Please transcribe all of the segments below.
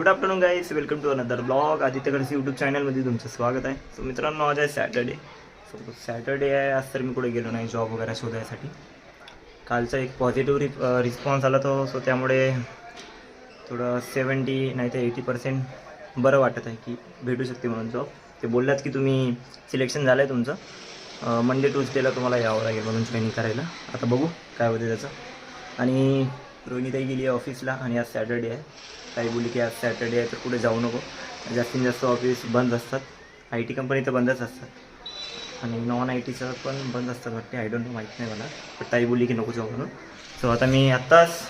Good afternoon guys welcome to another blog आदित्यकडचे YouTube चॅनलमध्ये तुमचं स्वागत आहे. सो मित्रांनो आज आहे सॅटर्डे सो सॅटर्डे आहे. आज तर मी कुठे गेलो नाही जॉब वगैरे शोधायसाठी. कालचा एक पॉझिटिव्ह रिप रिस्पॉन्स आला तो. सो त्यामुळे थोडं सेवन्टी नाही तर एटी पर्सेंट बरं वाटत आहे की भेटू शकते म्हणून जॉब ते बोललात की तुम्ही सिलेक्शन झालं आहे तुमचं मंडे ट्यूजडेला तुम्हाला यावं लागेल म्हणून ट्रेनिंग करायला. आता बघू काय होते त्याचं. आणि रोहिणीताई गेली आहे ऑफिसला आणि आज सॅटर्डे आहे. ताई बोलली की आज सॅटर्डे आहे तर कुठे जाऊ नको. जास्तीत जास्त ऑफिस बंद असतात. आय टी कंपनी तर बंदच असतात. आणि नॉन आय टीचं पण बंद असतात वाटते. आय डोंट नो माहीत नाही मला. पण ताई बोलली की नको जाऊ म्हणून. सो आता मी आत्ताच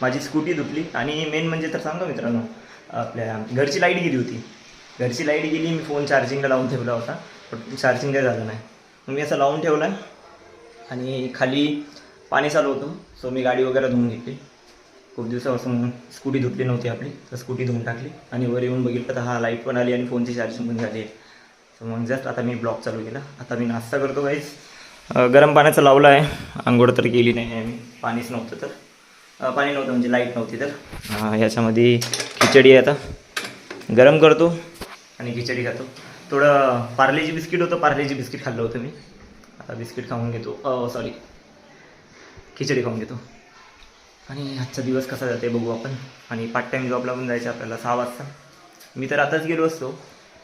माझी स्कूटी धुतली. आणि मेन म्हणजे तर सांगतो मित्रांनो आपल्या घरची लाइट गेली होती. घरची लाइट गेली मी फोन चार्जिंगला लावून ठेवला होता. पण चार्जिंग काही झालं नाही. मग मी असं लावून ठेवला. आणि खाली पाणी चालू होतं. सो मी गाडी वगैरे धुवून घेतली. खूप दिवसापासून स्कूटी धुतली नव्हती आपली तर स्कूटी धुवून टाकली आणि वर येऊन बघितलं तर हा लाइट पण आली आणि फोनची चार्जिंग पण झाली. आहे तर मग जस्ट आता मी ब्लॉक चालू केला. आता मी नाश्ता करतो काहीच गरम पाण्याचं लावलं आहे. आंघोळ तर केली नाही आहे मी. पाणीच नव्हतं तर. पाणी नव्हतं म्हणजे लाइट नव्हती तर. ह्याच्यामध्ये याच्यामध्ये खिचडी आहे आता. गरम करतो आणि खिचडी खातो. थोडं पार्लेजी बिस्किट होतं पार्लेजी बिस्किट खाल्लं होतं मी. आता बिस्किट खाऊन घेतो. सॉरी खिचडी खाऊन घेतो. आणि आजचा दिवस कसा जाते बघू आपण. आणि पार्ट टाईम जॉबला पण जायचं आपल्याला सहा वाजता. मी तर आताच गेलो असतो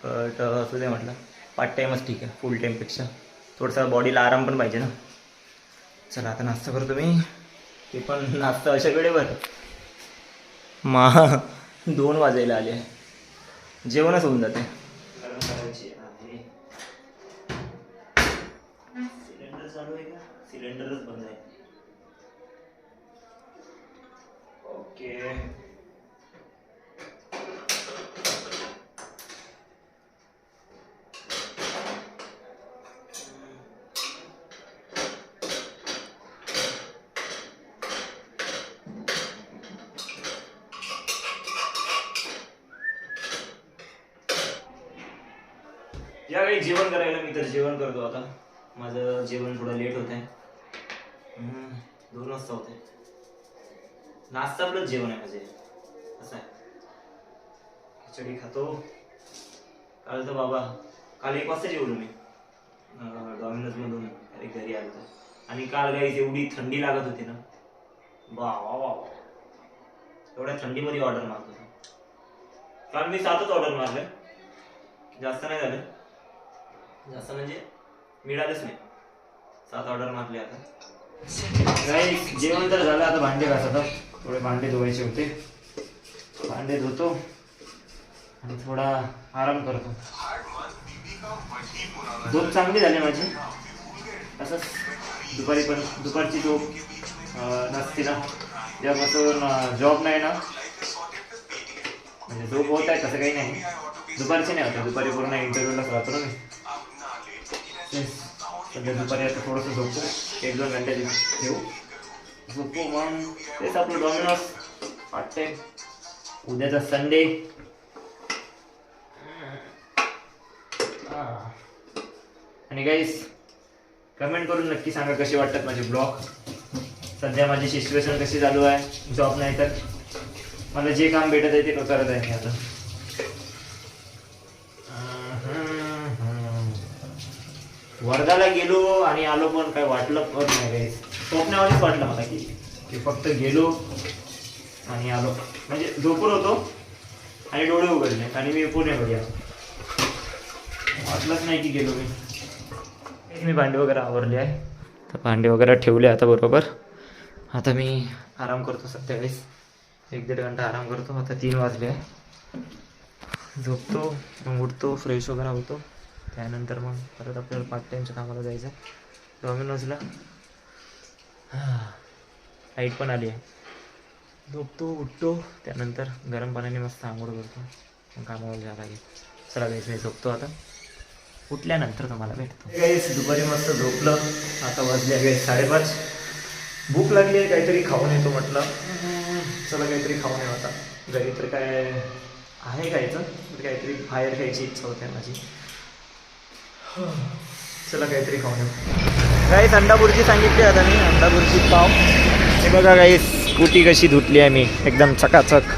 बट असं ते म्हटलं. पार्ट टाईमच ठीक आहे फुल टाईमपेक्षा थोडंसं बॉडीला आराम पण पाहिजे ना. चला आता नाश्ता करतो मी ते पण नाश्ता अशा वेळेवर. मा दोन वाजायला आले. जेवणच होऊन जाते. सिलेंडर चालू आहे का? सिलेंडरच बंद आहे. ओके यावेळी जेवण करायला मी तर जेवण करतो आता. माझं जेवण थोडं लेट होत आहे दोन वाजता होत आहे नाश्ता प्लस जेवण आहे म्हणजे असं आहे. खिचडी खातो. काल तर बाबा काल एक वाजता जेवलो मी. डॉमिनोज मधून अरे घरी आलो होतो. आणि काल गाईच एवढी थंडी लागत होती ना. वा वा वा एवढ्या थंडीमध्ये ऑर्डर मारत होतो काल मी सातच ऑर्डर मारले. जास्त नाही झालं. जास्त म्हणजे मिळालंच नाही. सात ऑर्डर मारले आता. जेवण तर झालं आता भांडे घासत. थोडे भांडे धुवायचे होते. भांडे धुतो आणि थोडा आराम करतो. झोप चांगली झाली माझी. असंच दुपारी पण दुपारची झोप नसते ना. जेव्हापासून जॉब नाही ना. म्हणजे झोप होत आहे तसं काही नाही. दुपारची नाही होत दुपारी पूर्ण इंटरव्ह्यूलाच राहतो ना मी. सध्या दुपारी आता थोडंसं झोपतो. एक दोन घंटे घेऊ. झोपू मग तेच आपलं डॉमिनॉस वाटते उद्याचा संडे आणि गाईस कमेंट करून नक्की सांगा कसे वाटतात माझे ब्लॉग सध्या माझी सिच्युएशन कशी चालू आहे? जॉब नाही तर. मला जे काम भेटत आहे ते करत आहे मी आता वर्धाला गेलो आणि आलो पण काय वाटलं पण नाही गाईस स्वप्नावानीच वाटलं मला की की फक्त गेलो आणि आलो. म्हणजे झोपून होतो आणि डोळे उघडले आणि मी पुण्यामध्ये आलो वाटलंच नाही की गेलो मी. मी भांडे वगैरे आवरले आहे. तर भांडे वगैरे ठेवले आता बरोबर. आता मी आराम करतो सध्या वेळेस एक दीड घंटा आराम करतो. आता तीन वाजले आहे. झोपतो मग उठतो फ्रेश वगैरे होतो. त्यानंतर मग परत आपल्याला पार्ट टाईमच्या कामाला जायचं आहे. डॉमिनोजला लाइट पण आली आहे. झोपतो उठतो त्यानंतर गरम पाण्याने मस्त आंघोळ करतो. मग कामावर जायला लागेल. चला गाईस मी झोपतो आता. उठल्यानंतर तुम्हाला भेटतो. गाईस दुपारी मस्त झोपलं. आता वाजले गाईस साडेपाच. भूक लागली आहे काहीतरी खाऊन येतो म्हटलं. चला काहीतरी खाऊन येऊ आता. घरी तर काय आहे खायचं तर काहीतरी बाहेर खायची इच्छा होते माझी. चला काहीतरी खाऊन येऊ. अंडा बुर्जी सांगितली आता मी अंडा बुर्जी पाव. हे बघा काही स्कूटी कशी धुतली आहे मी एकदम चकाचक.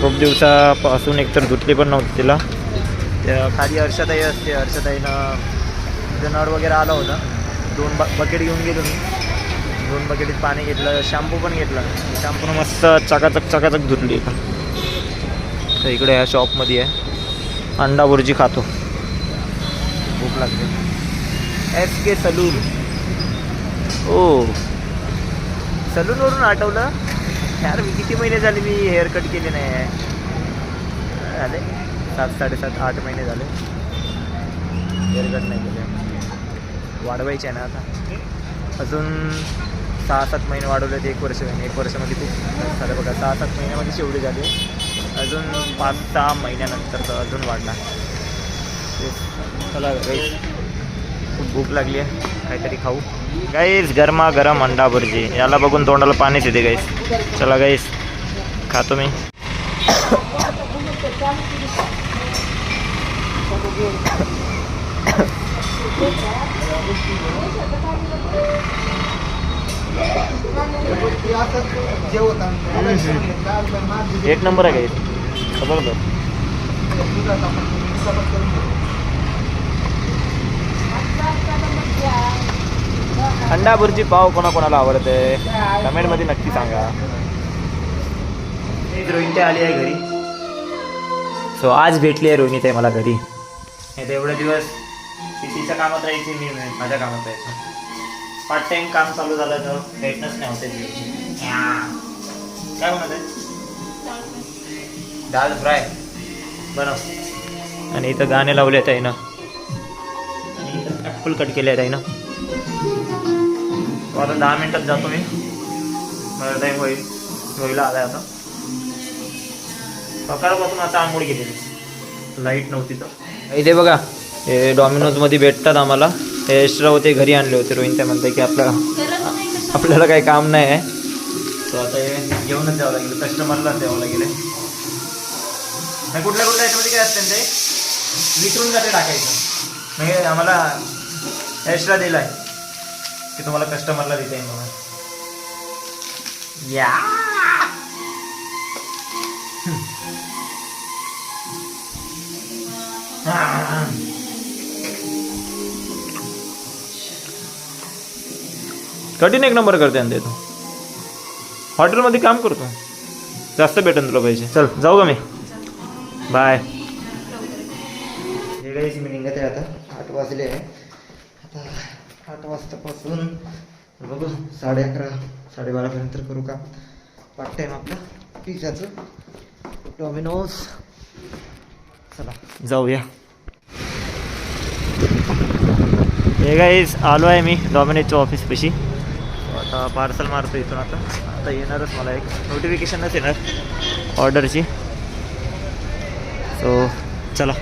खूप दिवसापासून एकतर धुतली पण नव्हती तिला. त्या खाली हर्षताई असते हर्षताईनं तिथं नळ वगैरे आला होता. दोन ब बकेट घेऊन गेलो मी. दोन बकेटीत पाणी घेतलं शॅम्पू पण घेतला. शॅम्पूनं मस्त चकाचक चकाचक धुतली. तर इकडे ह्या शॉपमध्ये आहे. अंडा बुर्जी खातो. भूक लागते एस के सलून. ओ. सलूनवरून आठवलं? यार मी किती महिने झाले मी हेअर कट केले नाही आहे. झाले? सात साडेसात आठ महिने झाले. हेअर कट नाही केले. वाढवायचे आहे ना आता. अजून सहा सात महिने वाढवले ते एक वर्ष होईल एक वर्षामध्ये खूप झालं बघा. सहा सात महिन्यामध्ये शेवटी झाले. अजून पाच सहा महिन्यानंतर तर अजून वाढणार. तेच. चला गाईस खूप भूक लागली आहे. काहीतरी खाऊ. गाईस गरमा गरम अंडा भुर्जी याला बघून तोंडाला पाणीच येते गाईस चला गाईस खातो मी. एक नंबर आहे गाईस खबर अंडा भुर्जी पाव कोणाकोणाला आवडते? कमेंटमध्ये नक्की सांगा. रोहिणी आली आहे घरी. सो आज भेटली आहे रोहिणी ताई मला घरी. एवढे दिवस ती तिच्या कामात राहायची मी माझ्या कामात राहायचो. पार्ट टाइम काम चालू झालं तर भेटणंच नाही होते काय म्हणत? दाल फ्राय. बनव आणि इथं गाणे लावले आहेत ना. आणि इथं फुल कट केले आहेत आहे ना. तो आता दहा मिनिटात जातो मी. मला टाईम होईल. होईला आलाय आता. सकाळपासून आता आंघोळ केलेली. लाइट नव्हती तर. इथे बघा हे डॉमिनोजमध्ये भेटतात आम्हाला. हे एक्स्ट्रा होते घरी आणले होते. रोहित त्या म्हणते की आपल्याला आपल्याला काही काम नाही आहे. तो आता हे घेऊनच द्यावं लागेल. कस्टमरलाच द्यावं लागेल. हे. नाही कुठल्या कुठल्या याच्यामध्ये काय असतं ते? विचारून जाते टाकायचं. म्हणजे आम्हाला एक्स्ट्रा दिला आहे की तुम्हाला कस्टमरला देता येईल म्हणून. या. हा. कठीण एक नंबर करते आणि तो हॉटेलमध्ये काम करतो. जास्त भेटेन तुला पैसे. चल जाऊ का मी? बाय हे मी निघत आहे आता. आठ वाजले. आहे आठ वाजतापासून बघू साडे अकरा साडेबारापर्यंत करू का? पार्ट टाईम आपला. पिझ्झाचं. डॉमिनोज चला. जाऊया. हे गाईज आलो आहे मी डॉमिनोजच्या ऑफिसपाशी आता पार्सल मारतो इथून आता. आता येणारच मला एक. नोटिफिकेशनच येणार. ऑर्डरची सो चला.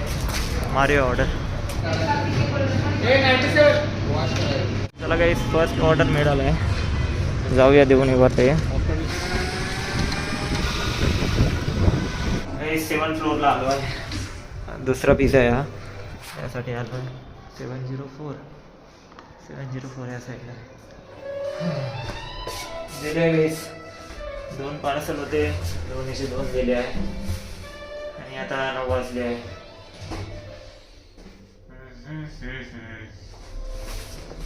मारूया ऑर्डर चला काही फर्स्ट ऑर्डर मिळालं आहे. जाऊया देऊन येऊ आता सेवन फ्लोअरला आलो आहे. दुसरा पिझ्झा आहे हा. यासाठी आलो आहे. Seven zero four seven zero four या साईडला दिले आहे गाईस दोन पार्सल होते. दोन दोनशे दोन दिले आहे. आणि आता नऊ वाजले आहे.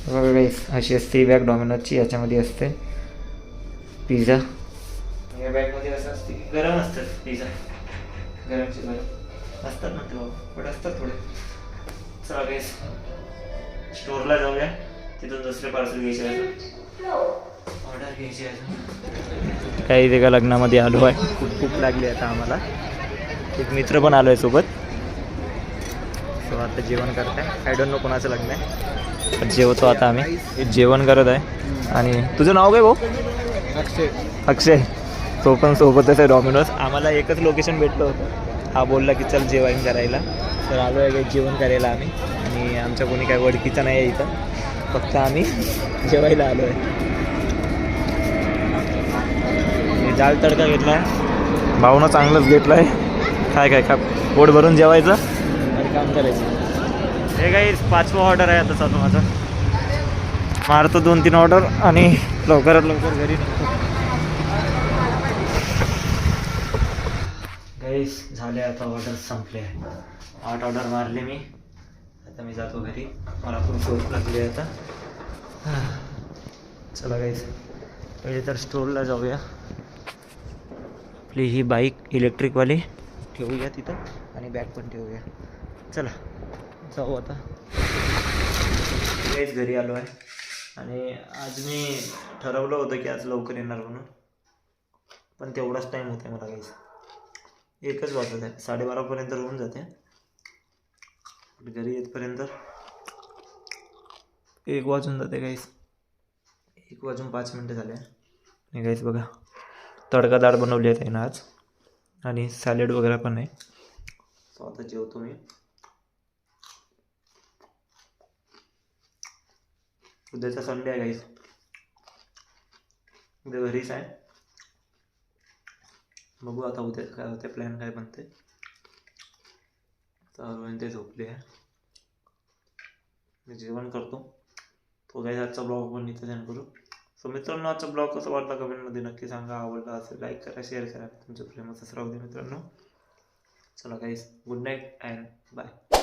गाईस अशी असते बॅग डॉमिनोजची याच्यामध्ये असते. पिझ्झा या बॅगमध्ये असं असते की गरम असतात पिझ्झा गरमचे गरम असतात ना ते बाबा. पण असतात थोडे. चला गाईस स्टोअरला जाऊया. तिथून दुसरे पार्सल घ्यायचे आहे ऑर्डर घ्यायची आहे काही एका लग्नामध्ये आलो आहे. खूप खूप लागली आता आम्हाला. एक मित्र पण आलो आहे सोबत. सो आता जेवण करत आहे आय डोंट नो कोणाचं लग्न आहे. जेवतो आता आम्ही. जेवण करत आहे. आणि तुझं नाव काय भाऊ? अक्षय. अक्षय. तो पण सोबतच आहे डॉमिनोज आम्हाला एकच लोकेशन भेटलं होतं. हा बोलला की चल जेवण करायला. तर आलो आहे जेवण करायला आम्ही. आणि आमच्या कोणी काय ओळखीचा नाही आहे इथं. फक्त आम्ही जेवायला आलो आहे. दाल तडका घेतला. आहे भावना चांगलंच घेतलं आहे काय काय का पोट भरून जेवायचं. काम करायचं. हे काही पाचवा ऑर्डर आहे आता चालू माझा. मारतो दोन तीन ऑर्डर आणि लवकरात लवकर घरी निघतो. गाईस झाले आता ऑर्डर संपले. आठ ऑर्डर मारले मी. आता मी जातो घरी. मला पण झोप लागली आहे आता. चला गाईस पहिले तर स्टोरला जाऊया. आपली ही बाईक इलेक्ट्रिकवाली ठेवूया तिथं आणि बॅग पण ठेवूया. चला जाऊ आता. काहीच घरी आलो आहे. आणि आज मी ठरवलं होतं की आज लवकर येणार म्हणून. पण तेवढाच टाईम होता मला काहीच एकच वाजत आहे. साडेबारापर्यंत होऊन जाते. घरी येतपर्यंत एक वाजून जाते काहीच एक वाजून पाच मिनटं झाले. आणि काहीच बघा तडका डाळ बनवली आहे ना आज. आणि सॅलेड वगैरे पण आहे. स्वतः जेवतो मी. उद्याचा संडे आहे गाईस उद्या घरीच आहे. बघू आता उद्या काय होते प्लॅन काय बनते तर ते झोपले आहे. मी जेवण करतो. तो काही आजचा ब्लॉग पण इथे सेंड करू. सो मित्रांनो आजचा ब्लॉग कसा वाटला कमेंटमध्ये नक्की सांगा. आवडला असेल लाईक करा शेअर करा. तुमच्या असं राहू दे मित्रांनो. चला काहीच गुड नाईट अँड बाय